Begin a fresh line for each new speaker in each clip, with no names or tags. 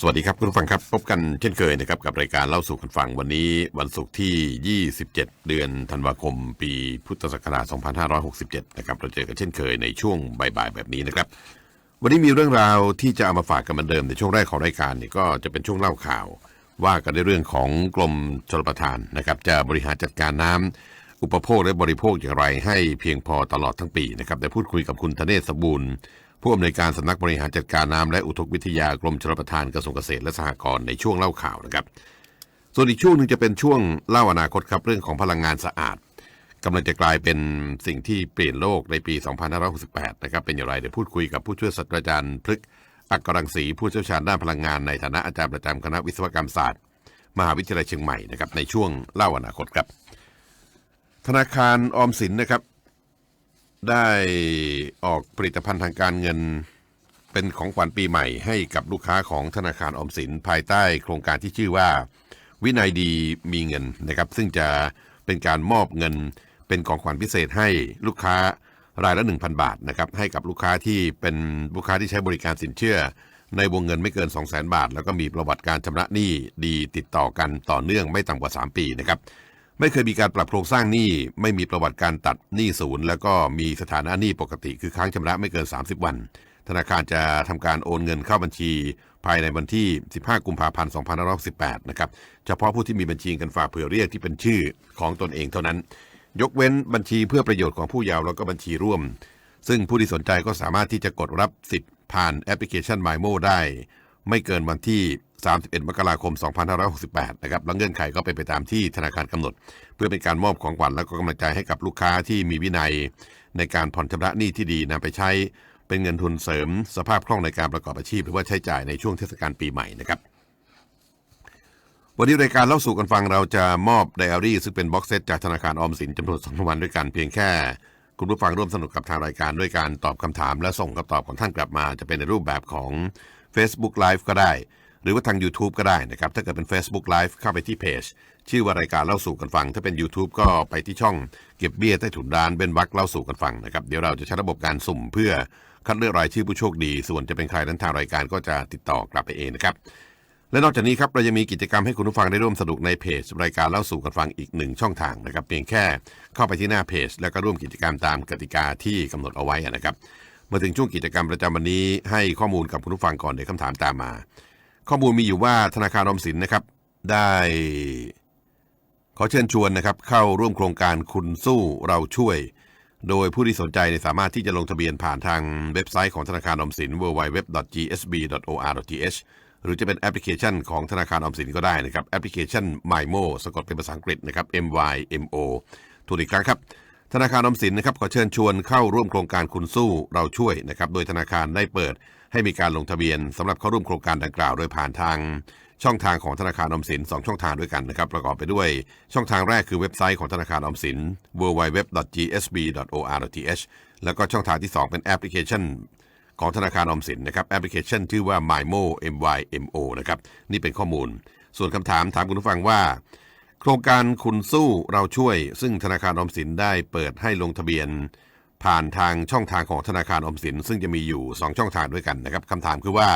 สวัสดีครับคุณผู้ฟังครับ พบกันเช่นเคยนะครับกับรายการเล่าสู่กันฟังวันนี้วันศุกร์ที่ 27 เดือนธันวาคม ปีพุทธศักราช 2567 นะครับเราเจอกันเช่นเคยในช่วงบ่ายๆแบบนี้นะครับ วันนี้มีเรื่องราวที่จะเอามาฝากกันเหมือนเดิมในช่วงแรกของรายการนี่ก็จะเป็นช่วงเล่าข่าว ว่ากันในเรื่องของกรมชลประทานนะครับ จะบริหารจัดการน้ำอุปโภคและบริโภคอย่างไรให้เพียงพอตลอดทั้งปีนะครับได้พูดคุยกับคุณธเนศสมบูรณ์ ผู้อำนวยการสำนักบริหารจัดการน้ำและอุทกวิทยากรมชลประทานกระทรวงเกษตรและสหกรณ์ในช่วงเล่าข่าวนะครับ ส่วนอีกช่วงหนึ่งจะเป็นช่วงเล่าอนาคตครับเรื่องของพลังงานสะอาดกำลังจะกลายเป็นสิ่งที่เปลี่ยนโลกในปี 2568 นะครับ เป็นอย่างไรเดี๋ยวพูดคุยกับผู้ช่วยศาสตราจารย์พฤกอักกรังสีผู้เชี่ยวชาญด้านพลังงานในฐานะอาจารย์ประจำคณะวิศวกรรมศาสตร์ มหาวิทยาลัยเชียงใหม่นะครับในช่วงเล่าอนาคตครับธนาคารออมสินนะครับ ได้ออกผลิตภัณฑ์ทางการเงิน เป็นของขวัญปีใหม่ให้กับลูกค้าของธนาคารออมสินภายใต้โครงการที่ชื่อว่า วินัยดีมีเงินนะครับ ซึ่งจะเป็นการมอบเงิน เป็นของขวัญพิเศษให้ลูกค้ารายละ 1,000 บาทนะครับให้กับลูกค้าที่เป็นลูกค้าที่ใช้บริการสินเชื่อ ในวงเงินไม่เกิน 200,000 บาท แล้วก็มีประวัติการชำระหนี้ดีติดต่อกันต่อเนื่องไม่ต่ำกว่า 3 ปีนะครับ ไม่เคยมีการปรับโครงสร้างหนี้ ไม่มีประวัติการตัดหนี้ศูนย์ แล้วก็มีสถานะหนี้ปกติ คือค้างชำระไม่เกิน 30 วัน ธนาคารจะทำการโอนเงินเข้าบัญชี ภายในวันที่ 15 กุมภาพันธ์ 2518นะครับ เฉพาะผู้ที่มีบัญชีเงินฝากเผื่อเรียกที่เป็นชื่อของตนเองเท่านั้น ยกเว้นบัญชีเพื่อประโยชน์ของผู้เยาว์แล้วก็บัญชีร่วม ซึ่งผู้ที่สนใจก็สามารถที่จะกดรับสิทธิ์ผ่านแอปพลิเคชัน m y m o ได้ ไม่เกินวันที่ 31 มกราคม 2568 นะครับและเงื่อนไขก็เป็นไปตามที่ธนาคารกำหนด เพื่อเป็นการมอบของขวัญและก็กำลังใจให้กับลูกค้าที่มีวินัย ในการผ่อนชำระหนี้ที่ดีนำไปใช้เป็นเงินทุนเสริม สภาพคล่องในการประกอบอาชีพ หรือว่าใช้จ่ายในช่วงเทศกาลปีใหม่นะครับวันนี้รายการเล่าสู่กันฟังเราจะมอบไดอารี่ซึ่งเป็นบ็อกเซตจากธนาคารออมสินจำนวนสองรางวัลด้วยกันเพียงแค่ คุณผู้ฟังร่วมสนุกกับทางรายการด้วยการตอบคำถาม และส่งคำตอบของท่านกลับมา จะเป็นในรูปแบบของ Facebook Live ก็ได้ หรือว่าทาง YouTube ก็ได้นะครับ ถ้าเกิดเป็น Facebook Live เข้าไปที่เพจ ชื่อว่ารายการเล่าสู่กันฟัง ถ้าเป็น YouTube ก็ไปที่ช่องเก็บเบี้ยใต้ถุนร้านเบนวักเล่าสู่กันฟังนะครับ เดี๋ยวเราจะใช้ระบบการสุ่มเพื่อคัดเลือกรายชื่อผู้โชคดี ส่วนจะเป็นใครนั้นทางรายการก็จะติดต่อกลับไปเองนะครับ และนอกจากนี้ครับเรายังมีกิจกรรมให้คุณผู้ฟังได้ร่วมสนุกในเพจ รายการเล่าสู่กันฟังอีกหนึ่งช่องทางนะครับ เพียงแค่เข้าไปที่หน้าเพจ แล้วก็ร่วมกิจกรรมตามกติกาที่กำหนดเอาไว้นะครับมาถึงช่วงกิจกรรมประจำวันนี้ให้ข้อมูลกับคุณผู้ฟังก่อนเดี๋ยวคำถามตามมา ข้อมูลมีอยู่ว่าธนาคารออมสินนะครับ ได้ ขอเชิญชวนนะครับ เข้าร่วมโครงการคุณสู้เราช่วย โดยผู้ที่สนใจสามารถที่จะลงทะเบียนผ่านทางเว็บไซต์ของธนาคารออมสิน www.gsb.or.th หรือจะเป็นแอปพลิเคชันของธนาคารออมสินก็ได้นะครับ แอปพลิเคชัน MyMo สะกดเป็นภาษาอังกฤษนะครับ M Y M O ถูกอีกครั้งครับธนาคารออมสินนะครับขอเชิญชวนเข้าร่วมโครงการคุณสู้เราช่วยนะครับ โดยธนาคารได้เปิด ให้มีการลงทะเบียนสำหรับเข้าร่วมโครงการดังกล่าวโดยผ่านทางช่องทางของธนาคารออมสินสองช่องทางด้วยกันนะครับ ประกอบไปด้วย ช่องทางแรกคือเว็บไซต์ของธนาคารออมสิน www.gsb.or.th แล้วก็ช่องทางที่ 2 เป็นแอปพลิเคชัน ของธนาคารออมสินนะครับแอปพลิเคชันชื่อว่า MyMo M Y M O นะครับนี่เป็นข้อมูล ส่วนคำถามถามคุณผู้ฟังว่า โครงการคุณสู้เราช่วย ซึ่งธนาคารออมสินได้เปิดให้ลงทะเบียน ผ่านทางช่องทางของธนาคารอมสิน ซึ่งจะมีอยู่ 2 ช่องทางด้วยกันนะครับคำถามคือว่า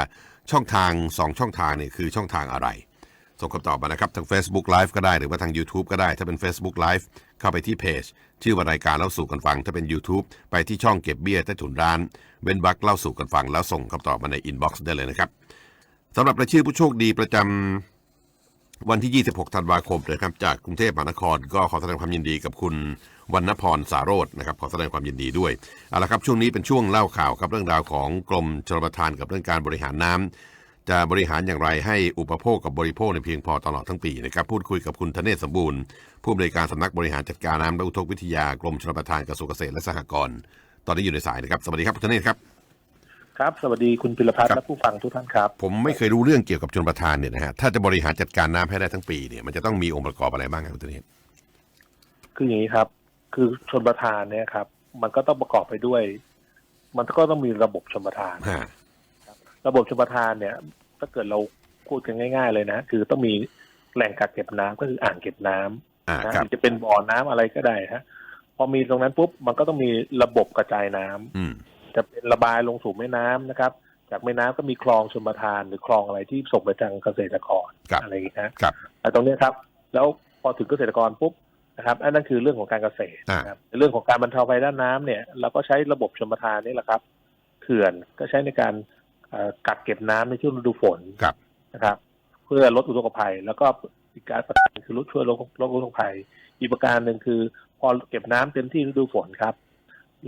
ช่องทาง 2 ช่องทางเนี่ยคือช่องทางอะไร ส่งคำตอบมานะครับ ทาง Facebook Live ก็ได้หรือว่าทาง YouTube ก็ได้ ถ้าเป็น Facebook Live เข้าไปที่เพจ ชื่อว่ารายการเล่าสู่กันฟัง ถ้าเป็น YouTube ไปที่ช่องเก็บเบี้ยใต้ถุนร้านเว้นวักเล่าสู่กันฟังแล้วส่งคำตอบมาในอินบ็อกซ์ได้เลยนะครับสำหรับรายชื่อผู้โชคดีประจำ วันที่ 26 ธันวาคมนะครับจากกรุงเทพมหานคร ก็ขอแสดงความยินดีกับคุณวรรณพรสารโรจนะครับขอแสดงความยินดีด้วยเอาละครับช่วงนี้เป็นช่วงเล่าข่าวครับเรื่องราวของกรมชลประทานกับเรื่องการบริหารน้ำจะบริหารอย่างไรให้อุปโภคกับบริโภคในเพียงพอตลอดทั้งปีนะครับพูดคุยกับคุณธเนศสมบูรณ์ ผู้อำนวยการสำนักบริหารจัดการน้ำและอุทกวิทยากรมชลประทานกระทรวงเกษตรและสหกรณ์ตอนนี้อยู่ในสายนะครับสวัสดีครับคุณธเนศครับ
ครับ สวัสดีคุณพิรพัฒน์
ครับ
และผู้ฟังทุกท่านครับ
ผมไม่เคยรู้เรื่องเกี่ยวกับชลประทานเนี่ยนะฮะถ้าจะบริหารจัดการน้ำให้ได้ทั้งปีเนี่ยมันจะต้องมีองค์ประกอบอะไรบ้างครับคุณธเนศ
คืออย่างนี้ครับ คือชนประทานเนี่ยครับ มันก็ต้องประกอบไปด้วย มันก็ต้องมีระบบชนประทาน
ฮะ
ระบบชนประทานเนี่ย ถ้าเกิดเราพูดกันง่าย ๆ เลยนะ คือต้องมีแหล่งกักเก็บน้ำก็คืออ่างเก็บน้ำ
อ่า
นะครับหรือจะเป็นบ่อน้ำอะไรก็ได้ฮะพอมีตรงนั้นปุ๊บมันก็ต้องมีระบบกระจายน้ำ
อืม
จะเป็นระบายลงสู่แม่น้ำนะครับ จากแม่น้ำก็มีคลองชลประทานหรือคลองอะไรที่ส่งไปทางเกษตรกร
ครับ
อะไรอย่างเงี้ยนะครับแต่ตรงเนี้ยครับ แล้วพอถึงเกษตรกรปุ๊บนะครับอันนั้นคือเรื่องของการเกษตร
อ่า
นะครับในเรื่องของการบรรเทาภัยด้านน้ำเนี่ย เราก็ใช้ระบบชลประทานนี่แหละครับเขื่อนก็ใช้ในการเอ่อกักเก็บน้ำในช่วงฤดูฝน
ครับ
นะครับ เพื่อลดอุทกภัย แล้วก็อีกการประการคือลดช่วยลดลดอุทกภัย อีกประการหนึ่งคือ พอเก็บน้ำเต็มที่ฤดูฝนครับ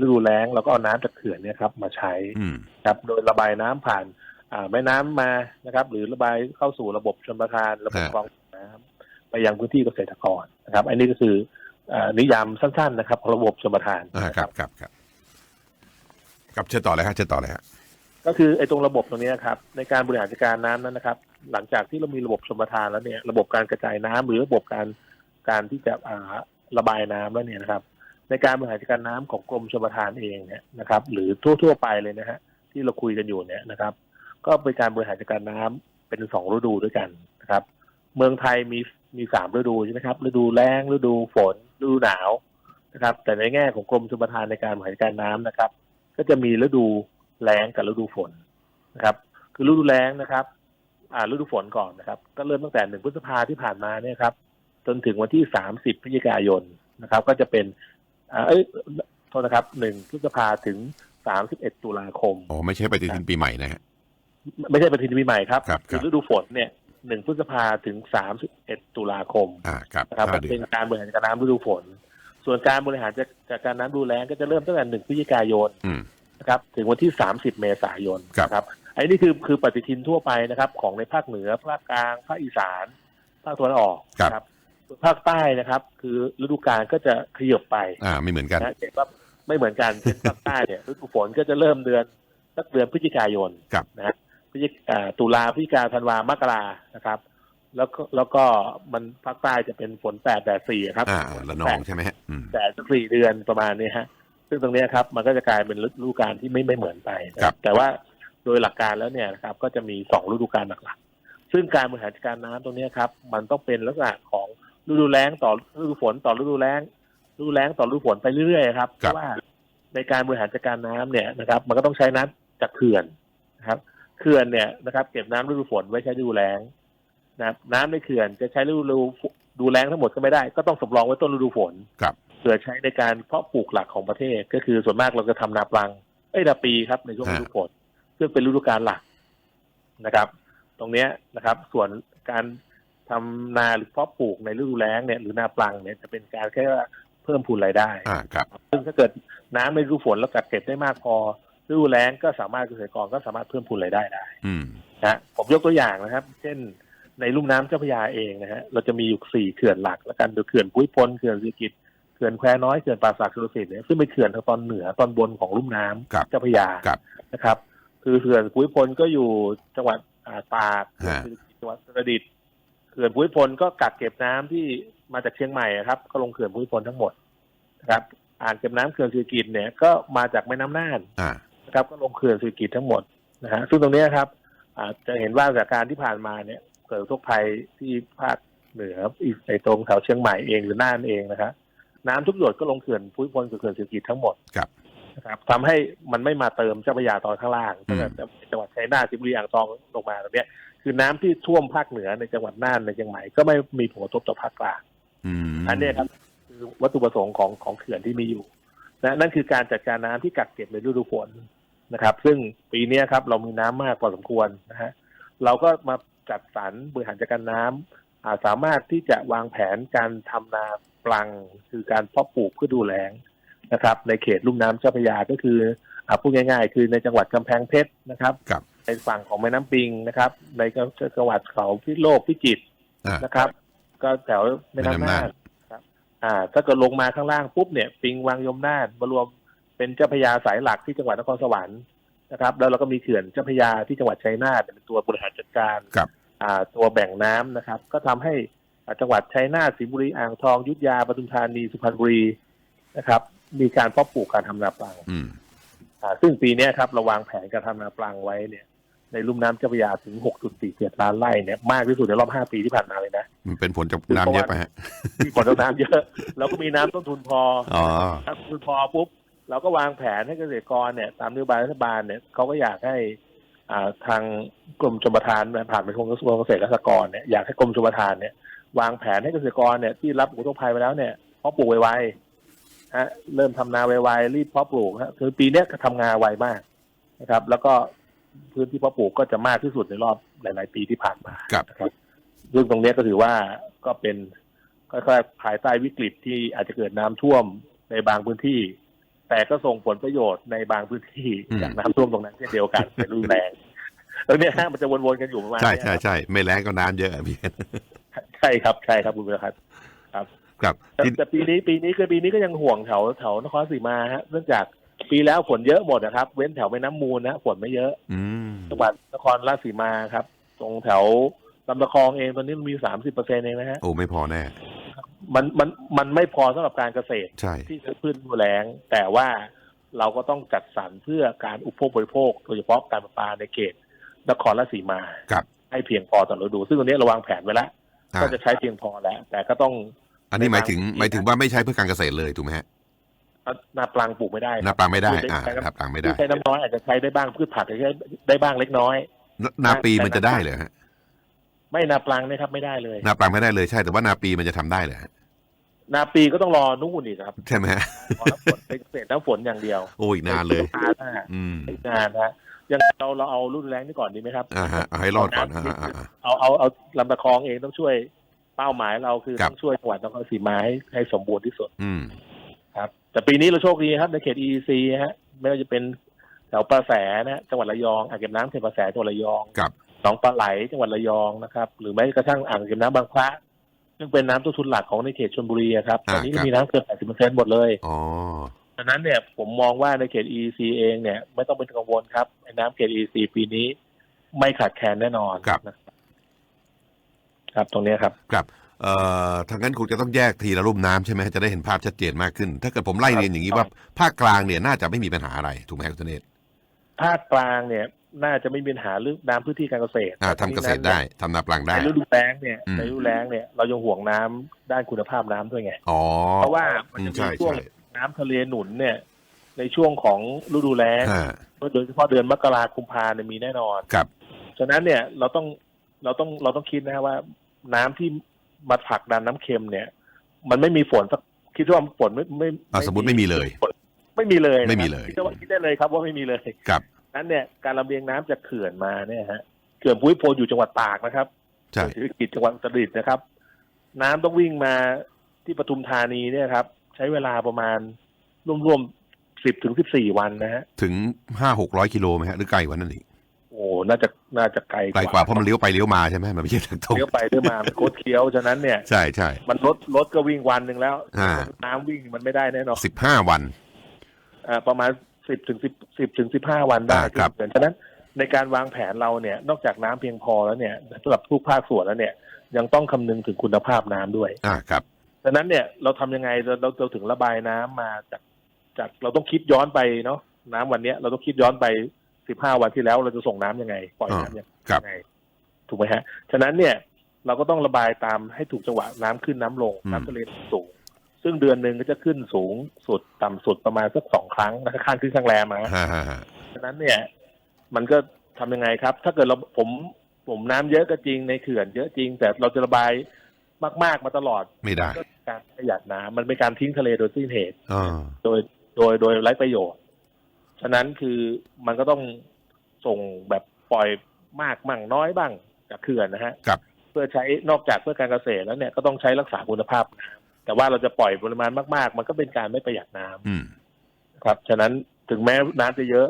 ฤดูแล้งเราก็เอาน้ำจากเขื่อนเนี่ยครับมาใช้
อืม
ครับโดยระบายน้ำผ่านอ่าแม่น้ำมานะครับ หรือระบายเข้าสู่ระบบชลประทานระบบ
ฮะ
คลองน้ำไปยังพื้นที่เกษตรกรนะครับ อันนี้ก็คืออ่านิยามสั้นๆนะครับของระบบชลประทาน
อ่า
นะครับ
ครับครับครับเชิญต่อเลยฮะเชิญต่อเลยฮะ
ก็คือไอ้ตรงระบบตรงเนี้ยครับ ในการบริหารจัดการน้ำนั้นนะครับ หลังจากที่เรามีระบบชลประทานแล้วเนี่ย ระบบการกระจายน้ำหรือระบบการการที่จะอ่าระบายน้ำแล้วเนี่ยนะครับ ในการบริหารจัดการน้ำของกรมชลประทานเองเนี่ยนะครับ หรือทั่ว ๆ ไปเลยนะฮะที่เราคุยกันอยู่เนี่ยนะครับ ก็เป็นการบริหารจัดการน้ำเป็นสองฤดูด้วยกันนะครับ เมืองไทยมีมีสามฤดูใช่ไหมครับฤดูแล้งฤดูฝนฤดูหนาวนะครับ แต่ในแง่ของกรมชลประทานในการบริหารจัดการน้ำนะครับ ก็จะมีฤดูแล้งกับฤดูฝนนะครับ คือฤดูแล้งนะครับอ่าฤดูฝนก่อนนะครับ ก็เริ่มตั้งแต่หนึ่งพฤษภาที่ผ่านมาเนี่ยครับจนถึงวันที่สามสิบพฤศจิกายนนะครับ ก็จะเป็น เอ้ยโทษนะครับหนึ่งพฤษภาถึงสามสิบเอ็ดตุลาคม
อ๋อไม่ใช่ปฏิทินปีใหม่นะฮะ
ไม่ใช่ปฏิทินปีใหม่ครับ
ครับครับ
อฤดูฝนเนี่ยหนึ่งพฤษภาถึงสามสิบเอ็ดตุลาคม
อ่าครับ
นะครับ
ห้า
ก็
เดือ
เป็นนการบริหารจัดการน้ำฤดูฝน ส่วนการบริหารจัดจัดการน้ำฤดูแล้งก็จะเริ่มตั้งแต่หนึ่งพฤศจิกายน
อืม
นะครับ ถึงวันที่สามสิบเมษายน
ครับ
นะครับไอ้นี่คือคือปฏิทินทั่วไปนะครับ ของในภาคเหนือภาคกลางภาคอีสานภาคตะวันออก
ครับ
นะส่วน ภาคใต้นะครับ คือฤดูกาลก็จะขยับไป
อ่าไม่เหมือนกัน
นะเห็นว่าไม่เหมือนกันเช่นภาคใต้เนี่ยฤดูฝนก็จะเริ่มเดือนสักเดือนพฤศจิกายน
ครับ
นะฮะพฤศจิกอ่าตุลาพฤศจิกาธันวามกรานะครับ แล้วก็แล้วก็มันภาคใต้จะเป็นฝนแปดแดดสี่ครับ
อ่าละนองใช่ไหมฮะอืม
แดดสักสี่เดือนประมาณนี้ฮะ ซึ่งตรงเนี้ยครับ มันก็จะกลายเป็นฤดูกาลที่ไม่ไม่เหมือนไปนะครับแต่ว่าโดยหลักการแล้วเนี่ยนะครับ ก็จะมีสองฤดูกาลหลักๆซึ่งการบริหารจัดการน้ำตรงเนี้ยครับ มันต้องเป็นลักษณะของ ฤดูแล้งต่อฤดูฝนต่อฤดูแล้งฤดูแล้งต่อฤดูฝนไปเรื่อยๆครับเพ
ครับ
ราะว่าในการบริหารจัดการน้ำเนี่ยนะครับ มันก็ต้องใช้น้ำจากเขื่อนนะครับเขื่อนเนี่ยนะครับเก็บน้ำฤดูฝนไว้ใช้ฤดูแล้งนะครับน้ำในเขื่อนจะใช้ฤดูดูแล้งทั้งหมดก็ไม่ได้ ก็ต้องสำรองไว้ต้นฤดูฝน
ครับ
เพื่อใช้ในการเพาะปลูกหลักของประเทศ ก็คือส่วนมากเราจะทำนาปลังเอ้ยนาปีครับในช่วงฤดูฝนซึ่งเป็นฤดูกาลหลักนะครับ ตรงเนี้ยนะครับ ส่วนการ ทำนาหรือเพาะปลูกในฤดูแล้งเนี่ยหรือนาปลังเนี่ยจะเป็นการแค่ว่าเพิ่มพูนรายได้
อ่าครับ
ซึ่งถ้าเกิดน้ำในฤดูฝนแล้วกักเก็บได้มากพอฤดูแล้งก็สามารถเกษตรกรก็สามารถเพิ่มพูนรายได้ได้
อืม
นะฮะผมยกตัวอย่างนะครับ เช่น ในลุ่มน้ำเจ้าพระยาเองนะฮะเราจะมีอยู่สี่เขื่อนหลัก แล้วกันโดยเขื่อนพุ้ยพลเขื่อนสิริกิตเขื่อนแควน้อยเขื่อนป่าสักสุรสิทธิ์เนี่ยซึ่งเป็นเขื่อนทางตอนเหนือตอนบนของลุ่มน้ำ
ครับ
เจ้าพระยา
ครับ
นะครับ คือเขื่อนพุ้ยพลก็อยู่จังหวัดอ่าตาก
ฮะ
จังหวัดอุตรดิตถ์เขื่อนพุ้ยพลก็กักเก็บน้ำที่มาจากเชียงใหม่อะครับ ก็ลงเขื่อนพุ้ยพลทั้งหมดนะครับ อ่างเก็บน้ำเขื่อนสิริกิตเนี่ยก็มาจากแม่น้ำน่าน
อ่า
นะครับก็ลงเขื่อนสุริกิจทั้งหมดนะฮะซึ่งตรงเนี้ยครับอาจจะเห็นว่าจากการที่ผ่านมาเนี่ยเกิดอุทกภัยที่ภาคเหนืออีกในตรงแถวเชียงใหม่เองหรือน่านเองนะครับน้ำทุกหยดก็ลงเขื่อนพุ้ยพลกับเขื่อนสุริกิจทั้งหมด
ครับ
นะครับทำให้มันไม่มาเติมเจ้าพระยาตอนข้างล่าง
อืม
ตั้งแต่จังหวัดชัยนาทสิงห์บุรีอ่างทองลงมาตรงเนี้ย คือน้ำที่ท่วมภาคเหนือในจังหวัดน่านในเชียงใหม่ก็ไม่มีผลกระทบต่อภาคกลาง
อืม
อันเนี้ยครับคือวัตถุประสงค์ของของเขื่อนที่มีอยู่นะนั่นคือการจัดการน้ำที่กักเก็บในฤดูฝนนะครับ ซึ่งปีเนี้ยครับ เรามีน้ำมากพอสมควรนะฮะเราก็มาจัดสรรบริหารจัดการน้ำอ่าสามารถที่จะวางแผนการทำนาปลัง คือการเพาะปลูกเพื่อดูแลงนะครับ ในเขตลุ่มน้ำเจ้าพระยาก็คืออ่าพูดง่าย ๆ คือในจังหวัดกำแพงเพชรนะครับ
ครับ
ในฝั่งของแม่น้ำปิงนะครับ ในจังหวัดเขาพิษณุโลกพิจิตร
อ่า
นะครับ ก็แถวแม่น้ำ
แม่น้ำ
น่า
น่านน
ครับ อ่า ถ้าเกิดลงมาข้างล่างปุ๊บเนี่ย ปิงวังยมน่านมารวมเป็นเจ้าพระยาสายหลักที่จังหวัดนครสวรรค์นะครับ แล้วเราก็มีเขื่อนเจ้าพระยาที่จังหวัดชัยนาทเป็นตัวบริหารจัดการ
ครับ
อ่า ตัวแบ่งน้ำนะครับ ก็ทำให้อ่าจังหวัดชัยนาทสิงห์บุรีอ่างทองอยุทธยาปทุมธานีสุพรรณบุรีนะครับ มีการเพาะปลูกการทำนาปลัง
อืม
อ่าซึ่งปีเนี้ยครับเราวางแผนการทำนาปลังไว้เนี่ย ในลุ่มน้ำเจ้าพระยาถึง 6.47 ล้านไร่เนี่ยมากที่สุดในรอบ 5 ปีที่ผ่านมาเลยนะ
มันเป็นผลจากน้ำเยอะไปฮะ
มีผลต่อน้ำเยอะเราก็มีน้ำต้นทุนพอ
อ๋อ
ถ้าต้นทุนพอปุ๊บเราก็วางแผนให้เกษตรกรเนี่ยตามนโยบายรัฐบาลเนี่ยเขาก็อยากให้อ่าทางกรมชลประทานผ่านไปทางกระทรวงเกษตรและสหกรณ์เนี่ยอยากให้กรมชลประทานเนี่ยวางแผนให้เกษตรกรเนี่ยที่รับอุทกภัยไปแล้วเนี่ยเพาะปลูกไวๆฮะเริ่มทำนาไวๆรีบเพาะปลูกฮะคือปีเนี้ยก็ทำงานไวมากนะครับ แล้วก็ พื้นที่เพาะปลูกก็จะมากที่สุดในรอบหลาย ๆ ปีที่ผ่านมา
ครับ
นะครับซึ่งตรงเนี้ยก็ถือว่าก็เป็นค่อยๆภายใต้วิกฤตที่อาจจะเกิดน้ำท่วมในบางพื้นที่ แต่ก็ส่งผลประโยชน์ในบางพื้นที่
อืม
จากน้ำท่วมตรงนั้นเช่นเดียวกันเป็นรุนแรงแล้วเนี่ยฮะมันจะวนๆกันอยู่ประมาณ
ใช่
เนี้ย
ใช่ใช่ไม่แรงก็น้ำเยอะอะพี่
ใช่ครับใช่ครับคุณประครับ
ครับ
แต่
ที่
แต่ปีนี้ปีนี้คือปีนี้ก็ยังห่วงแถวแถวนครศรีมาฮะเนื่องจาก ปีแล้วฝนเยอะหมดนะครับ เว้นแถวแม่น้ำมูลนะฝนไม่เยอะ
อืม
จังหวัดนครราชสีมาครับ ตรงแถวลำตะคองเองตอนนี้มันมีสามสิบเปอร์เซ็นต์เองนะฮะ
โอ้ไม่พอแน่
มันมันมันไม่พอสำหรับการเกษตร
ใช่
ที่จะพืชแล้งแต่ว่าเราก็ต้องจัดสรรเพื่อการอุปโภคบริโภคโดยเฉพาะการประปาในเขตนครราชสีมา
ครับ
ให้เพียงพอต่อฤดู ซึ่งตรงนี้เราวางแผนไว้แล้ว
อ่า
ก็จะใช้เพียงพอแล้ว แต่ก็ต้อง
อันนี้หมายถึง
ในบางที่
หมายถึงว่าไม่ใช้เพื่อการเกษตรเลยถูกไหมฮะ
นาปลังปลูกไม่ได้
นาปลังไม่ได้
พืช
อ่า
ใช้น้ำ
นาปลังไม่
พื
ได้
ชใช้น้ำน้อยอาจจะใช้ได้บ้างพืชผักอาจจะใช้ได้บ้างเล็กน้อย
นานาปีมันจะได้เหรอฮะ
ไม่นาปลังเนะครับไม่ได้เลย
นาปลังไม่ได้เลยใช่แต่ว่านาปีมันจะทำได้เหรอฮะ
นาปีก็ต้องรอนู่นอีกครับ
ใช่ไหมฮะ
รอน้ำฝนเป็นเกษตรน้ำฝนอย่างเดียว
โอ้อีกนานเลย
นานมาก
อืม
อีกนานนะยังเราเราเอารุ่นแรงนี่ก่อนดีไหมครับ
อ่าฮะเอาให้รอดก่อนอ่าอ่าอ่า
เอาเอาเอาลำตะคองเองต้องช่วยเป้าหมายเราคือ
ครับ
ต้องช่วยจังหวัดนครศรีมาให้ให้สมบูรณ์ที่สุด
อืม
ครับ แต่ปีนี้เราโชคดีครับในเขต EEC ฮะ ไม่ว่าจะเป็นแถวประแสนะจังหวัดระยองอ่างเก็บน้ำเขตประแสจังหวัดระยอง
กับ
หนองปลาไหลจังหวัดระยองนะครับ หรือแม้กระทั่งอ่างเก็บน้ำบางพระซึ่งเป็นน้ำต้นทุนหลักของในเขตชลบุรีอะครับตอนนี้ก็มีน้ำเกิน80%หมดเลย
อ๋อ
ดังนั้นเนี่ยผมมองว่าในเขต EEC เองเนี่ย ไม่ต้องเป็นกังวลครับไอ้น้ำเขต EEC ปีนี้ ไม่ขาดแคลนแน่นอน
ครับ
ครับตรงเนี้ยครับ
ครับ เอ่อทางนั้นคุณจะต้องแยกทีละรูปน้ำใช่ไหมจะได้เห็นภาพชัดเจนมากขึ้น ถ้าเกิดผมไล่เรียนอย่างนี้ว่าภาคกลางเนี่ยน่าจะไม่มีปัญหาอะไรถูกไหมครับคุณธเนศ
ภาคกลางเนี่ยน่าจะไม่มีปัญหาเรื่องน้ำพื้นที่การเกษตร
อ่าทำเกษตรได้ทำนาปลังได้
ในฤดูแล้งเนี่ย
อืม
ในฤดูแล้งเนี่ยเรายังห่วงน้ำด้านคุณภาพน้ำด้วยไง
อ๋อ
เพราะว่ามัน
อืม
จะมี
ใช่
ช่วง
ใช่
น้ำทะเลหนุนเนี่ย ในช่วงของฤดูแล้ง
อ่า
โดยเฉพาะเดือนมกราคมกุมภาเนี่ยมีแน่นอน
ครับ
ฉะนั้นเนี่ยเราต้องเราต้องเราต้องคิดนะว่าน้ำที่ มาผลักดันน้ำเค็มเนี่ย มันไม่มีฝนสักคิดว่าฝนไม่ไม่
อ่าสมมติไม่มีเลย
ฝนไม่มีเลยนะครับ
ไม่มีเลย
คิดว่าคิดได้เลยครับว่าไม่มีเลย
ครับ
นั้นเนี่ยการลำเลียงน้ำจากเขื่อนมาเนี่ยฮะเขื่อนภูมิพลอยู่จังหวัดตากนะครับ
ใช่
เศรษฐกิจจังหวัดอุตรดิตถ์นะครับ น้ำต้องวิ่งมาที่ปทุมธานีเนี่ยครับ ใช้เวลาประมาณรวมๆสิบถึงสิบสี่วันนะฮะ
ถึงห้าหกร้อยกิโลไหมฮะหรือไกลกว่านั้นอีก
โอ้น่าจะน่าจะไกล
ไกลกว่าเพราะมันเลี้ยวไปเลี้ยวมาใช่ไหมมันไม่ใช่ทางตรง
เลี้ยวไปเลี้ยวมามันโคตรเคี้ยวฉะนั้นเนี่ย
ใช่ใช่
มันรถรถก็วิ่งวันหนึ่งแล้ว
อ่า
น้ำวิ่งมันไม่ได้แน่นอน
สิบห้าวัน
อ่าประมาณสิบถึงสิบสิบถึงสิบห้าวันได้
อ่าครับ
เกินฉะนั้นในการวางแผนเราเนี่ย นอกจากน้ำเพียงพอแล้วเนี่ยสำหรับทุกภาคส่วนแล้วเนี่ย ยังต้องคำนึงถึงคุณภาพน้ำด้วย
อ่าครับ
ฉะนั้นเนี่ยเราทำยังไงเราเราเราถึงระบายน้ำมาจากจากเราต้องคิดย้อนไปเนาะน้ำวันเนี้ยเราต้องคิดย้อนไป สิบห้าวันที่แล้วเราจะส่งน้ำยังไง ปล่อยน้ำยัง
ครับ
ไงถูกไหมฮะ ฉะนั้นเนี่ยเราก็ต้องระบายตามให้ถูกจังหวะน้ำขึ้นน้ำลง
อืม
น้ำทะเลสูง ซึ่งเดือนหนึ่งก็จะขึ้นสูงสุดต่ำสุดประมาณสักสองครั้งนะข้างขึ้นข้างแรมมา
ฮ่าฮ่าฮ่า
ฉะนั้นเนี่ย มันก็ทำยังไงครับ ถ้าเกิดเราผมผมน้ำเยอะก็จริงในเขื่อนเยอะจริง แต่เราจะระบายมากๆมาตลอด
ไม่ได้
ก็เป็นการประหยัดน้ำมันเป็นการทิ้งทะเลโดยสิ้นเหตุ
อ่า
โดยโดยโดยไร้ประโยชน์ ฉะนั้นคือมันก็ต้องส่งแบบปล่อยมากมั่งน้อยบ้างจากเขื่อนนะฮะ
ครับ
เพื่อใช้นอกจากเพื่อการเกษตรแล้วเนี่ยก็ต้องใช้รักษาคุณภาพน้ำแต่ว่าเราจะปล่อยปริมาณมาก ๆ มันก็เป็นการไม่ประหยัดน้ำ
อืม
ครับ ฉะนั้นถึงแม้น้ำจะเยอะ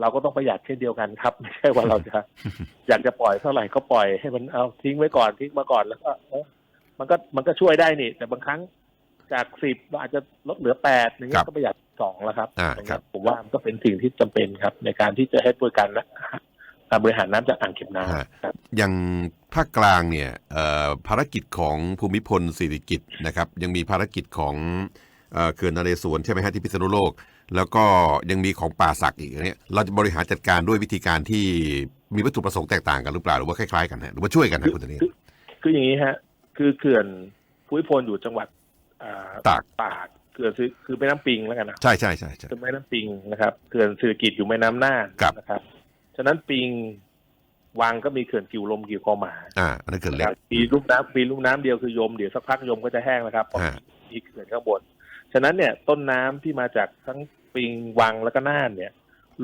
เราก็ต้องประหยัดเช่นเดียวกันครับ ไม่ใช่ว่าเราจะ อยากจะปล่อยเท่าไหร่ก็ปล่อยให้มันเอาทิ้งไว้ก่อนทิ้งมาก่อนแล้วก็เอ้อมันก็มันก็ช่วยได้นี่ แต่บางครั้งจากสิบเราอาจจะลดเหลือแปดอย่างเงี้
ครั
ย
บ
ก็ประหยัด สองแล้วครับ
อ่า
ตรง
ครั
เนี้
บ
ยผมว่ามันก็เป็นสิ่งที่จำเป็นครับ ในการที่จะให้บริการนะการบริหารน้ำจากอ่างเก็บน้ำครับ
อย่างภาคกลางเนี่ยเอ่อภารกิจของภูมิพลสิริกิตนะครับ ยังมีภารกิจของเอ่อเขื่อนนเรศวรใช่ไหมฮะที่พิษณุโลก แล้วก็ยังมีของป่าศักดิ์อีกอย่างเนี้ยเราจะบริหารจัดการด้วยวิธีการที่มีวัตถุประสงค์แตกต่างกันหรือเปล่าหรือว่าคล้ายๆกันฮะหรือว่าช่วยกันนะคุณธเนศ
คืออย่างนี้ฮะ คือเขื่อนภูมิพลอยู่จังหวัดอ่า
ตาก
ตาก เขื่อนคือคือแม่น้ำปิงแล้วกันนะ
ใช่ใช่ใช่ใช่
คือแม่น้ำปิงนะครับเขื่อนเศรษฐกิจอยู่แม่น้ำน่าน
ครับ
นะครับ ฉะนั้นปิงวังก็มีเขื่อนกิวลมกิวคอหมา
อ่าอันนั้นเขื่อนเล็
ค
ก
รับมีลุ่มน้ำมีลุ่มน้ำเดียวคือโยมเดี๋ยวสักพักโยมก็จะแห้งแล้วครับเพราะ
ฮะ
มีเขื่อนข้างบน ฉะนั้นเนี่ยต้นน้ำที่มาจากทั้งปิงวังแล้วก็น่านเนี่ย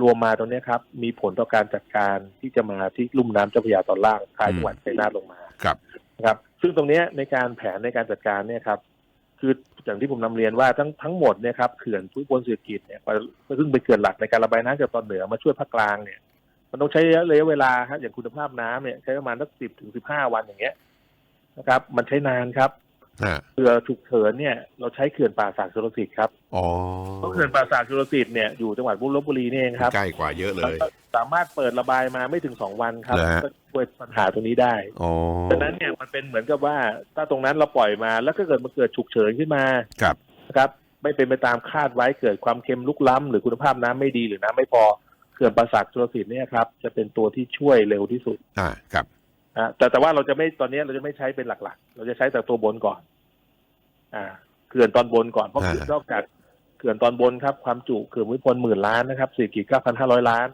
รวมมาตรงเนี้ยครับ มีผลต่อการจัดการที่จะมาที่ลุ่มน้ำเจ้าพระยาตอนล่างท้ายจังหวัดชัยนาทลงมา
ครับ
นะครับ ซึ่งตรงเนี้ยในการแผนในการจัดการเนี่ยครับ คืออย่างที่ผมนำเรียนว่าทั้งทั้งหมดเนี่ยครับเขื่อนทุกบนเศรษฐกิจเนี่ยซึ่งเป็นเขื่อนหลักในการระบายน้ำจากตอนเหนือมาช่วยภาคกลางเนี่ยมันต้องใช้ระยะเวลาครับอย่างคุณภาพน้ำเนี่ยใช้ประมาณสักสิบถึงสิบห้าวันอย่างเงี้ยนะครับ มันใช้นานครับ เรือฉุกเฉินเนี่ยเราใช้เขื่อนป่าสักสุรสิทธิ์ครับ
อ๋อ
เพราะเขื่อนป่าสักสุรสิทธิ์เนี่ยอยู่จังหวัดบุรีบุรีนี่เองครับ
ใกล้กว่าเยอะเลย
สามารถเปิดระบายมาไม่ถึงสองวันครับ
เหรอฮะ
ก็ช่วยปัญหาตรงนี้ได้
อ๋อ
ดังนั้นเนี่ยมันเป็นเหมือนกับว่าถ้าตรงนั้นเราปล่อยมาแล้วก็เกิดมาเกิดฉุกเฉินขึ้นมา
ครับ
นะครับไม่เป็นไปตามคาดไว้เกิดความเค็มลุกล้ำหรือคุณภาพน้ำไม่ดีหรือน้ำไม่พอเขื่อนป่าสักจุลสิทธิ์เนี่ยครับจะเป็นตัวที่ช่วยเร็วที่สุด
อ่าครับ
นะแต่แต่ว่าเราจะไม่ตอนนี้เราจะไม่ใช้เป็นหลักๆ เราจะใช้แต่ตัวบนก่อน อ่าเขื่อนตอนบนก่อนเพราะ
อ่า
เขื่อนนอกจากเขื่อนตอนบนครับความจุเขื่อนภูมิพลหมื่นล้านนะครับสี่กิจเก้าพันห้าร้อยล้าน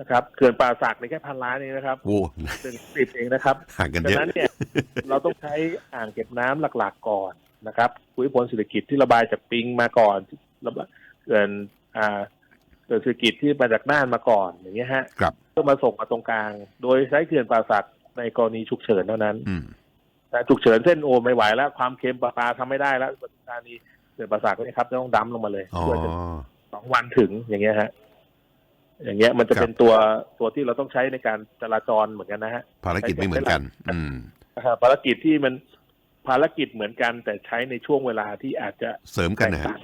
นะครับเขื่อนป่าสักในแค่พันล้านเองนะครับ
โอ้
เป็นสิบเองนะครับ
ห่างกัน
ดั
เย
ง
อะ
นั้นเนี่ยเราต้องใช้อ่างเก็บน้ำหลักๆก่อนนะครับภูมิพลเศรษฐกิจที่ระบายจากปิงมาก่อนระบายเขื่อนอ่าเขื่อนเศรษฐกิจที่มาจากน่านมาก่อนอย่างเงี้ยฮะ
ครับ
เพื่อมาส่งมาตรงกลาง โดยใช้เขื่อนป่าสัก ในกรณีฉุกเฉินเท่านั้น
อืม
แต่ฉุกเฉินเส้นโอไม่ไหวแล้ว ความเค็มปลาปลาทำไม่ได้แล้วปทุมธานีเขื่อนป่าสักเนี่ยครับจะต้องดั้มลงมาเลย
อ๋อ
เพื่อจะสองวันถึงอย่างเงี้ยฮะ อย่างเงี้ยมันจะ
ครับ
เป็นตัวตัวที่เราต้องใช้ในการจราจรเหมือนกันนะฮะ
ภารกิจไม่เหมือนกัน อืม
นะครับภารกิจที่มัน ภารกิจเหมือนกันแต่ใช้ในช่วงเวลาที่อาจจะ
เสริมกันนะฮะ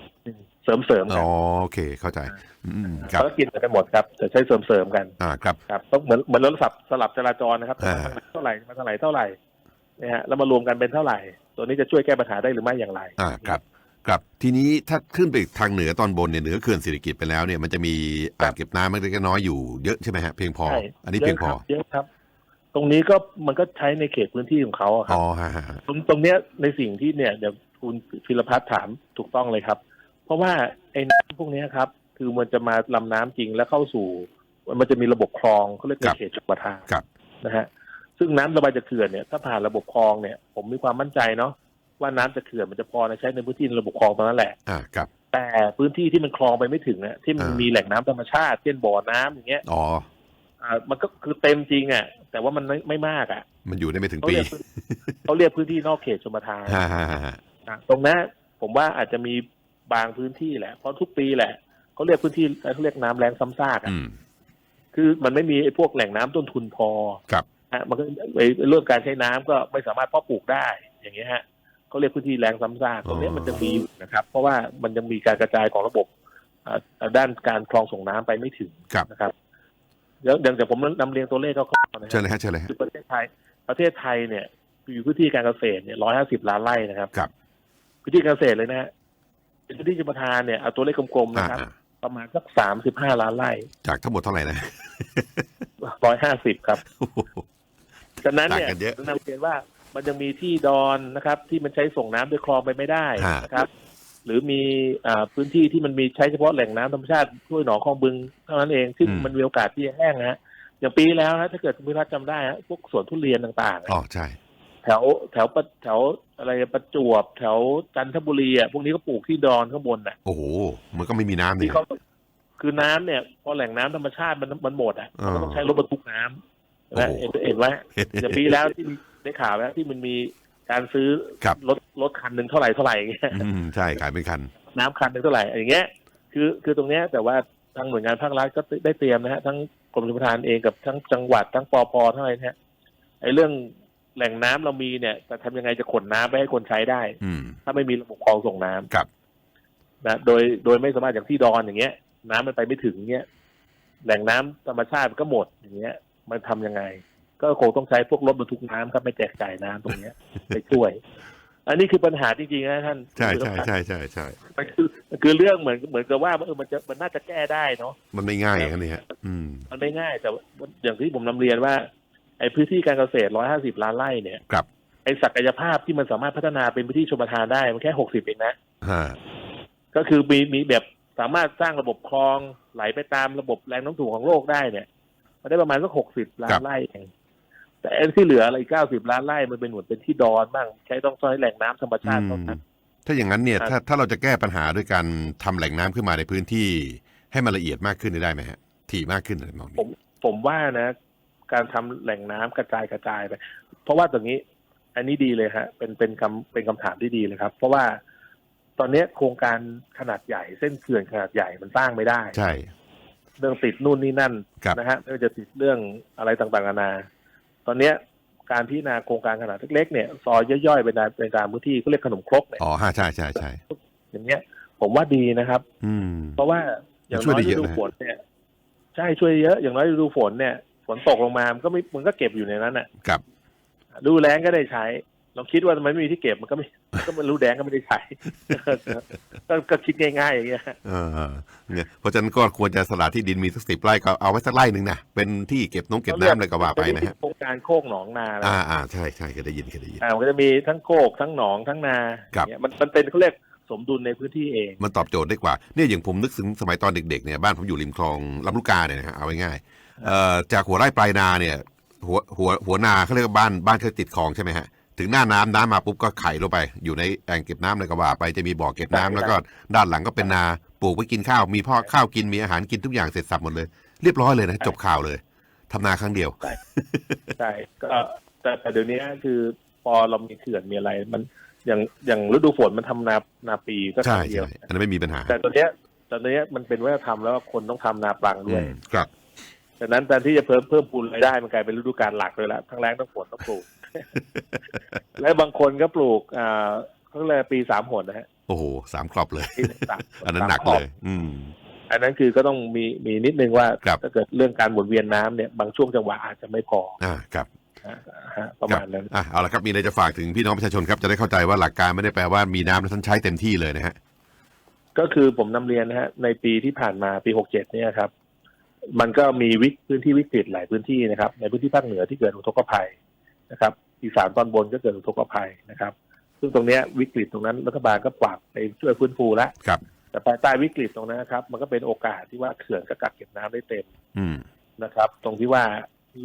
เสริมเสริมๆกั
อ๋
น
อโอเคเข้าใจอืมครับ
ภารกิจเหมือนกันหมดครับแต่ใช้เสริมเสริมๆกัน
อ่าครับ
ครับต้องเหมือนเหมือนเราสับสลับจราจรนะครับ
อ่า
เท่าไหร่มาเท่าไหร่เท่าไหร่นะฮะแล้วมารวมกันเป็นเท่าไหร่ ตัวนี้จะช่วยแก้ปัญหาได้หรือไม่อย่างไร
อ่าครับครับทีนี้ถ้าขึ้นไปทางเหนือตอนบนเนี่ยเหนือเขื่อนสิริกิตไปแล้วเนี่ยมันจะมีอ่างเก็บน้ำเล็กๆน้อยๆอยู่เยอะใช่ไหมฮะเพียงพอ
ใช่
อันนี้เพียงพอ
เยอะครับ ตรงนี้ก็มันก็ใช้ในเขตพื้นที่ของเขาอะครั
อ๋
บ
อฮะฮะฮะ
ตรงตรงเนี้ยในสิ่งที่เนี่ยเดี๋ยวคุณพิรพัฒน์ถามถูกต้องเลยครับ เพราะว่าไอ้น้ำพวกเนี้ยครับ คือมันจะมาลำน้ำจริงแล้วเข้าสู่ มันจะมีระบบคลองเขาเรียกในเขตชลประทาน
ครับ
นะฮะซึ่งน้ำระบายจากเขื่อนเนี่ยถ้าผ่านระบบคลองเนี่ยผมมีความมั่นใจเนาะว่าน้ำจากเขื่อนมันจะพอในใช้ในพื้นที่ในระบบคลองตรงนั้นแหละ
อ่าครับ
แต่พื้นที่ที่มันคลองไปไม่ถึงเนี่ยที่มัน
อ่ามี
มีแหล่งน้ำธรรมชาติเช่นบ่อน้ำอย่างเงี้ย
อ๋อ
อ่ามันก็คือเต็มจริงอะ แต่ว่ามันไม่ไม่มากอะ
มันอยู่ได้ไม่ถึง
เขา
ปี
เรียกเขาเรียกพื้นที่นอกเขตชลประทาน
ฮ่าฮ่าฮ่าฮ่า
อะตรงนั้นผมว่าอาจจะมีบางพื้นที่แหละ เพราะทุกปีแหละเขาเรียกพื้นที่เขาเรียกน้ำแรงซ้ำซากอะ
อืม
คือมันไม่มีไอ้พวกแหล่งน้ำต้นทุนพอ
ครับ
ฮะมันก็ไอ้เรื่องการใช้น้ำก็ไม่สามารถเพาะปลูกได้อย่างเงี้ยฮะเขาเรียกพื้นที่แรงซ้ำซากตรงเนี้ยมันจะมีอยู่นะครับ เพราะว่ามันยังมีการกระจายของระบบอ่าด้านการคลองส่งน้ำไปไม่ถึง
ครับ
นะครับ เดี๋ยวเดี๋ยวผมนำเรียงตัวเลขคร่าวๆนะค
เชิญ
รับ
เลยฮะเชิญเลยฮะ
คือประเทศไทย ประเทศไทยเนี่ยมีพื้นที่การเกษตรเนี่ยร้อยห้าสิบล้านไร่นะครับ
ครับ
พื้นที่การเกษตรเลยนะฮะเป็นพื้นที่ชลประทานเนี่ยเอาตัวเลขกลมๆ
อ่า
นะครับ
อ่า
ประมาณสักสามสิบห้าล้านไร่
จากทั้งหมดเท่าไหร่นะ
ร้อยห้าสิบครับ
โอ้โห
ฉะนั้นเนี่ย
ต่างกันเยอะ
นำเรียนว่ามันยังมีที่ดอนนะครับ ที่มันใช้ส่งน้ำด้วยคลองไปไม่ได้
ฮะ
นะครับ หรือมีอ่าพื้นที่ที่มันมีใช้เฉพาะแหล่งน้ำธรรมชาติห้วยหนองคลองบึงเท่านั้นเองซึ่งมันมีโอกาสที่จะแห้งนะฮะอย่างปีแล้วนะถ้าเกิดคุณพิพัฒน์จำได้ฮะพวกสวนทุเรียนต่างๆอะ
อ๋อใช่
แถวแถวปะแถวอะไรประจวบ แถวจันทบุรีอะพวกนี้ก็ปลูกที่ดอนข้างบนน่ะ
โอ้โหมันก็ไม่มีน้ำนี่
ที่เขาคือน้ำเนี่ยพอแหล่งน้ำธรรมชาติมันมันหมดอะ
อ๋อ
เขาก็ต้องใช้รถบรรทุกน้ำนะ
โอ้โห
เห็นเห็นไหมอย่างปีแล้วที่มีได้ข่าวแล้วที่มันมี การซื้อ
ครับ
รถรถคันหนึ่งเท่าไหร่เท่าไหร่อย่างเงี้ย
อืมใช่ขายเป็นคัน
น้ำคันหนึ่งเท่าไหร่อย่างเงี้ยคือคือตรงเนี้ยแต่ว่าทางหน่วยงานภาครัฐก็ได้เตรียมนะฮะทั้งกรมชลประทานเองกับทั้งจังหวัดทั้งปอพทั้งอะไรเนี่ยไอ้เรื่องแหล่งน้ำเรามีเนี่ยแต่ทำยังไงจะขนน้ำไปให้คนใช้ได้
อืม
ถ้าไม่มีระบบคลองส่งน้ำ
ครับ
นะโดยโดยไม่สามารถอย่างที่ดอนอย่างเงี้ย น้ำมันไปไม่ถึงเงี้ยแหล่งน้ำธรรมชาติมันก็หมดอย่างเงี้ย มันทำยังไง ก็คงต้องใช้พวกรถบรรทุกน้ำครับไม่แจกจ่ายน้ำตรงเนี้ยไปช่วย อันนี้คือปัญหาจริงๆนะท่าน
ใช่ใช่ใช่ใช่ใช่
มันคือมันคือเรื่องเหมือนเหมือนกับว่าเออมันจะมันน่าจะแก้ได้เนาะ
มันไม่ง่ายอย่างนี้ฮะอืม
มันไม่ง่ายแต่ว่าอย่างที่ผมนำเรียนว่า ไอ้พื้นที่การเกษตรร้อยห้าสิบล้านไร่เนี่ย
ครับ
ไอ้ศักยภาพที่มันสามารถพัฒนาเป็นพื้นที่ชมประทานได้มันแค่หกสิบเองนะ
ฮะ
ก็คือมีมีแบบสามารถสร้างระบบคลองไหลไปตามระบบแรงโน้ำถ่วงของโลกได้เนี่ย มันได้ประมาณสักหกสิบล้า
ครั
น
บ
ไร่เอง แต่ไอ้ที่เหลืออะไรเก้าสิบล้านไร่มันเป็นหนุนเป็นที่ดอนบ้างใช้ต้องใช้แหล่งน้ำธรรมชาติเท่านั้น
ถ้าอย่างนั้นเนี่ย
ครับ
ถ้าถ้าเราจะแก้ปัญหาด้วยการทำแหล่งน้ำขึ้นมาในพื้นที่ ให้มันละเอียดมากขึ้นได้ไหมฮะ ถี่มากขึ้นอะไรมอง
ผม
นี้
ผมว่านะ การทำแหล่งน้ำกระจายกระจายไป เพราะว่าตรงนี้ อันนี้ดีเลยฮะ เป็นเป็นคำเป็นคำถามที่ดีเลยครับ เพราะว่าตอนเนี้ยโครงการขนาดใหญ่ เส้นเขื่อนขนาดใหญ่มันสร้างไม่ได้
ใช่
เรื่องติดนู่นนี่นั่น
ครับ
นะฮะไม่ว่าจะติดเรื่องอะไรต่างๆนานาต อนเนี้ยการพิจารณาโครงการขนาดเล็กๆเนี่ยซอยย่อยๆไปในในตามพื้นที่เขาเรียกขนมครกเนี่ย
อ๋อฮะใช่ใช่ใช่
อย่างเงี้ย ผมว่าดีนะครับ
อืม
เพราะว่าอย่าง
ช่วย
น้อ
ได้
ย
เย
ฤ
อะ
ดู
นะ
ฝนเนี่ย ใช่ช่วยเยอะ อย่างน้อยฤดูฝนเนี่ยฝนตกลงมามันก็ไม่มันก็เก็บอยู่ในนั้นอะ
กับ
ฤดูแล้งก็ได้ใช้ ลองคิดว่าทำไมไม่มีที่เก็บมันก็ไม่มันก็มันรู้แดงก็ไม่ได้ใช้ก็ก็คิดง่ายๆอย่างเงี้ย
เออเนี่ยเพราะฉะนั้นก็ควรจะสละที่ดินมีสักสิบไร่ก็เอาไว้สักไร่หนึ่งนะเป็นที่เก็บน้องเก็บน้ำอะไรก็ว่าไปนะฮะ
โครงการโคกหนองนานะ
อ่าอ่าใช่ใช่เคยได้ยินเคยได้ยิน
อ่ามันก็จะมีทั้งโคกทั้งหนองทั้งนา
ครับ
เนี่ยมันมันเป็นเขาเรียกสมดุลในพื้นที่เอง
มันตอบโจทย์ได้กว่าเนี่ยอย่างผมนึกถึงสมัยตอนเด็กๆเนี่ยบ้านผมอยู่ริมคลองลำลูกกาเนี่ยนะฮะเอาง่ายๆเอ่อจากหัวไร่ปลายนาเนี่ยหัวหัวหัวนาเขาเรียกว่าบ้านบ้านเขาติดคลองใช่ไหมฮะ ถึงหน้าน้ำน้ำมาปุ๊บก็ไขลงไป อยู่ในแอ่งเก็บน้ำอะไรก็ว่าไปจะมีบ่อเก็บน้ำแล้วก็ด้านหลังก็เป็นนาปลูกไว้กินข้าว มีพ่อข้าวกินมีอาหารกินทุกอย่างเสร็จสับหมดเลย เรียบร้อยเลยนะจบข่าวเลยทำนาครั้งเดียว
ใช่ก็แต่แต่เดี๋ยวนี้คือพอเรามีเขื่อนมีอะไรมันอย่างอย่างฤดูฝนมันทำนานาปีก็
ใช่
ทำเดียว
ใช่อันนั้นไม่มีปัญหา
แต่ตอนเนี้ยตอนเนี้ยมันเป็นวัฒนธรรมแล้วว่าคนต้องทำนาปลัง
อื
ด้วย
มครับ
ดังนั้นแทนที่จะเพิ่มเพิ่มพูนรายได้มันกลายเป็นฤดูกาลหลักเลยละทั้งแรงทั้งฝนต้องปลูก และบางคนก็ปลูกอ่าเขาเรียกปีสามหนนะฮะ
โอ้โหสามครอบเลย
ปีหนึ่งสาม
อันนั้นหนัก
สาม
เลย อืม
อันนั้นคือก็ต้องมีมีนิดนึงว่า
ครับ
ถ้าเกิดเรื่องการหมุนเวียนน้ำเนี่ยบางช่วงจังหวะอาจจะไม่พอ
อ่าครับ
นะฮะประมาณนั้น
อะเอาละครับมีอะไรจะฝากถึงพี่น้องประชาชนครับจะได้เข้าใจว่าหลักการไม่ได้แปลว่ามีน้ำแล้วท่านใช้เต็มที่เลยนะฮะ
ก็คือผมนำเรียนนะฮะในปีที่ผ่านมาปีหกเจ็ดเนี่ยครับ มันก็มีวิกพื้นที่วิกฤตหลายพื้นที่นะครับ ในพื้นที่ภาคเหนือที่เกิดอุทกภัย นะครับอีสานตอนบนก็เกิดอุทกภัยนะครับ ซึ่งตรงเนี้ยวิกฤตตรงนั้นรัฐบาลก็กวาดไปช่วยฟื้นฟูแล้ว
ครับ
แต่ภายใต้วิกฤตตรงนั้นนะครับ มันก็เป็นโอกาสที่ว่าเขื่อนก็กักเก็บน้ำได้เต็ม
อืม
นะครับ ตรงที่ว่า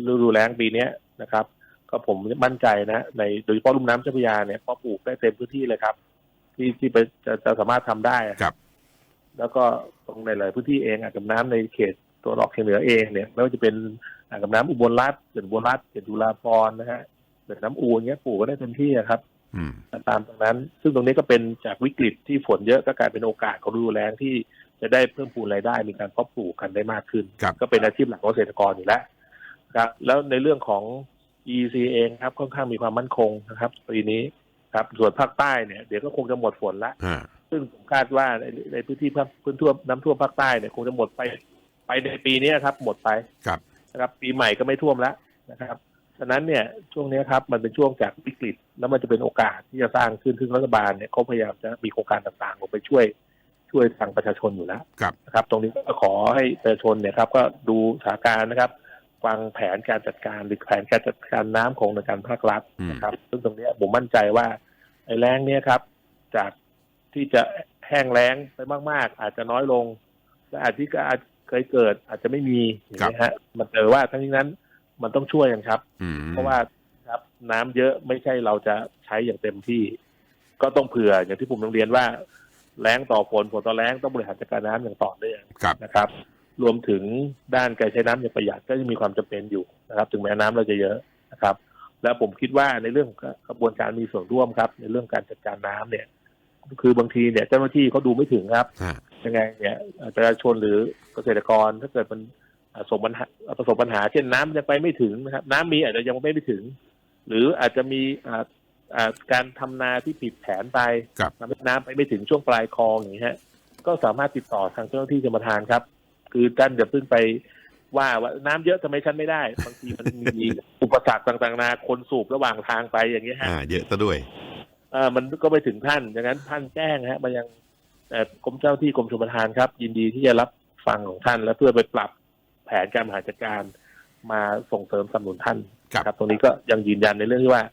ฤดูแล้งปีเนี้ยนะครับ ก็ผมมั่นใจนะในโดยเฉพาะลุ่มน้ำเจ้าพระยาเนี่ยพอปลูกได้เต็มพื้นที่เลยครับ ที่ที่ไปจะจะสามารถทำได้อะ
ครับ
แล้วก็ตรงในหลายพื้นที่เองอ่างเก็บน้ำในเขตตัวออกเฉียงเหนือเองเนี่ยไม่ว่าจะเป็นอ่างเก็บน้ำอุบลรัฐเขื่อนอุบลรัฐเขื่อนจุฬาภรณ์นะฮะ เขื่อนน้ำอูนเงี้ยปลูกก็ได้เต็มที่อะครับ
อืม
ตามตรงนั้น ซึ่งตรงนี้ก็เป็นจากวิกฤตที่ฝนเยอะก็กลายเป็นโอกาสของฤดูแล้งที่จะได้เพิ่มพูนรายได้ มีการเพาะปลูกกันได้มากขึ้น
ครับ
ก็เป็นอาชีพหลักของเกษตรกรอยู่แล้วครับ แล้วในเรื่องของ EC เองครับค่อนข้างมีความมั่นคงนะครับปีนี้ครับส่วนภาคใต้เนี่ยเดี๋ยวก็คงจะหมดฝนละ
อ่า
ซึ่งผมคาดว่าในในพื้นที่ภาคพื้นท่วมน้ำท่วมภาคใต้เนี่ยคงจะหมดไปไปในปีนี้ครับ หมดไป
ครับ
นะครับ ปีใหม่ก็ไม่ท่วมแล้วนะครับ ฉะนั้นเนี่ยช่วงนี้ครับมันเป็นช่วงจากวิกฤต แล้วมันจะเป็นโอกาสที่จะสร้างขึ้นซึ่งรัฐบาลเนี่ยเขาพยายามจะมีโครงการต่างๆลงไปช่วยช่วยทางประชาชนอยู่แล้ว
ครับ
นะครับ ตรงนี้ก็ขอให้ประชาชนเนี่ยครับก็ดูสถานการณ์นะครับวางแผนการจัดการหรือแผนการจัดการน้ำของหน่วยการภาครัฐ
อืม
นะครับ ซึ่งตรงเนี้ยผมมั่นใจว่าไอ้แรงเนี่ยครับ จากที่จะแห้งแล้งไปมาก ๆ อาจจะน้อยลงและอาจที่ก็อาจเคยเกิดอาจจะไม่มีอย่างนี้ยฮะ มันแต่ว่าทั้งนี้นั้น มันต้องช่วยกันครับ
อืม
เพราะว่าครับน้ำเยอะไม่ใช่เราจะใช้อย่างเต็มที่ ก็ต้องเผื่ออย่างที่ผมต้องเรียนว่าแล้งต่อฝนฝนต่อแล้งต้องบริหารจัดการน้ำอย่างต่อเนื่อง
ครับ
นะครับ รวมถึงด้านการใช้น้ำอย่างประหยัดก็ยังมีความจำเป็นอยู่นะครับ ถึงแม้น้ำเราจะเยอะนะครับ แล้วผมคิดว่าในเรื่องของกระบวนการมีส่วนร่วมครับ ในเรื่องการจัดการน้ำเนี่ย คือบางทีเนี่ยเจ้าหน้าที่เขาดูไม่ถึงครับ
ฮะ
ยังไงเนี่ยเอ่อประชาชนหรือเกษตรกรถ้าเกิดมันอ่า ประสบปัญหาประสบปัญหาเช่นน้ำยังไปไม่ถึงนะครับ น้ำมีอาจจะยังไม่ไปถึง หรืออาจจะมีอ่าอ่าการทำนาที่ผิดแผนไป
ครับ
ทำให้น้ำไปไม่ถึงช่วงปลายคลองอย่างนี้ฮะก็สามารถติดต่อทางเจ้าหน้าที่ชมทานครับ คือท่านอย่าเพิ่งไปว่าว่าน้ำเยอะทำไมฉันไม่ได้ บางทีมันมีอุปสรรคต่างๆนานาคนสูบระหว่างทางไปอย่างนี้ยฮะ
อ่าเยอะซะด้วย
เออมันก็ไปถึงท่านดังนั้นท่านแจ้งฮะมายังเอ่อกรมเจ้าหน้าที่กรมชลประทานครับ ยินดีที่จะรับฟังของท่านและเพื่อไปปรับ แผนการบริหารจัดการมาส่งเสริมสนับสนุนท่าน
ครับ
ตรงนี้ก็ยังยืนยันในเรื่องที่ว่า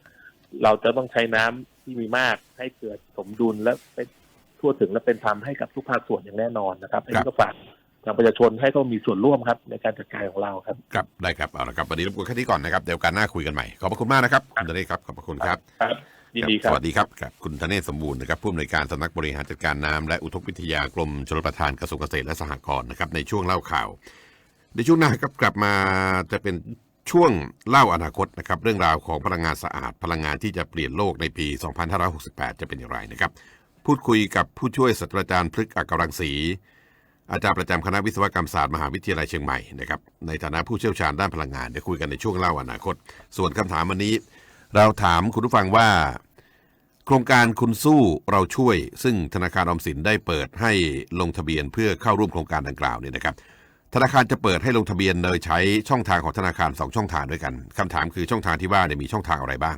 เราจะต้องใช้น้ำที่มีมากให้เกิดสมดุลและเป็นทั่วถึงและเป็นธรรมให้กับทุกภาคส่วนอย่างแน่นอนนะครับอันนี้ก็ฝากทางประชาชนให้เขามีส่วนร่วมครับในการจัดการของเราครับ
ครับได้ครับเอาละครับวันนี้รบกวนแค่นี้ก่อนนะครับเดี๋ยวการหน้าคุยกันใหม่ขอบพระคุณมากนะครับคุณธเนศครับขอบพระคุณครับ
ครับยินดีครั
ส
บ
วัสดีครับครับคุณธเนศสมบูรณ์นะครับผู้อำนวยการสำนักบริหารจัดการน้ำและอุทกวิทยากรมชลประทานกระทรวงเกษตรและสหกรณ์นะครับในช่วงเล่าข่าว ในช่วงหน้าครับกลับมาจะเป็นช่วงเล่าอนาคตนะครับ เรื่องราวของพลังงานสะอาด พลังงานที่จะเปลี่ยนโลกในปี 2568 จะเป็นอย่างไรนะครับ พูดคุยกับผู้ช่วยศาสตราจารย์พฤกษ์อักรังสี อาจารย์ประจำคณะวิศวกรรมศาสตร์มหาวิทยาลัยเชียงใหม่นะครับในฐานะผู้เชี่ยวชาญด้านพลังงานเดี๋ยวคุยกันในช่วงเล่าอนาคต ส่วนคำถามวันนี้ เราถามคุณผู้ฟังว่า โครงการคุณสู้เราช่วย ซึ่งธนาคารออมสินได้เปิดให้ลงทะเบียนเพื่อเข้าร่วมโครงการดังกล่าวเนี่ยนะครับ ธนาคารจะเปิดให้ลงทะเบียนโดยใช้ช่องทางของธนาคาร 2 ช่องทางด้วยกันคำถามคือช่องทางที่ว่าเนี่ยมีช่องทางอะไรบ้าง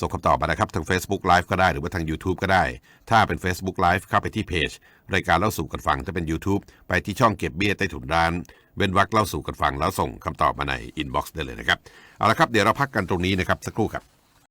ส่งคำตอบมานะครับ ทาง Facebook Live ก็ได้หรือว่าทาง YouTube ก็ได้ ถ้าเป็น Facebook Live เข้าไปที่เพจรายการเล่าสู่กันฟังถ้าเป็น YouTube ไปที่ช่องเก็บเบี้ยใต้ถุนร้านเว้นวรรคเล่าสู่กันฟังแล้วส่งคำตอบมาในอินบ็อกซ์ได้เลยนะครับเอาละครับเดี๋ยวเราพักกันตรงนี้นะครับสักครู่ครับ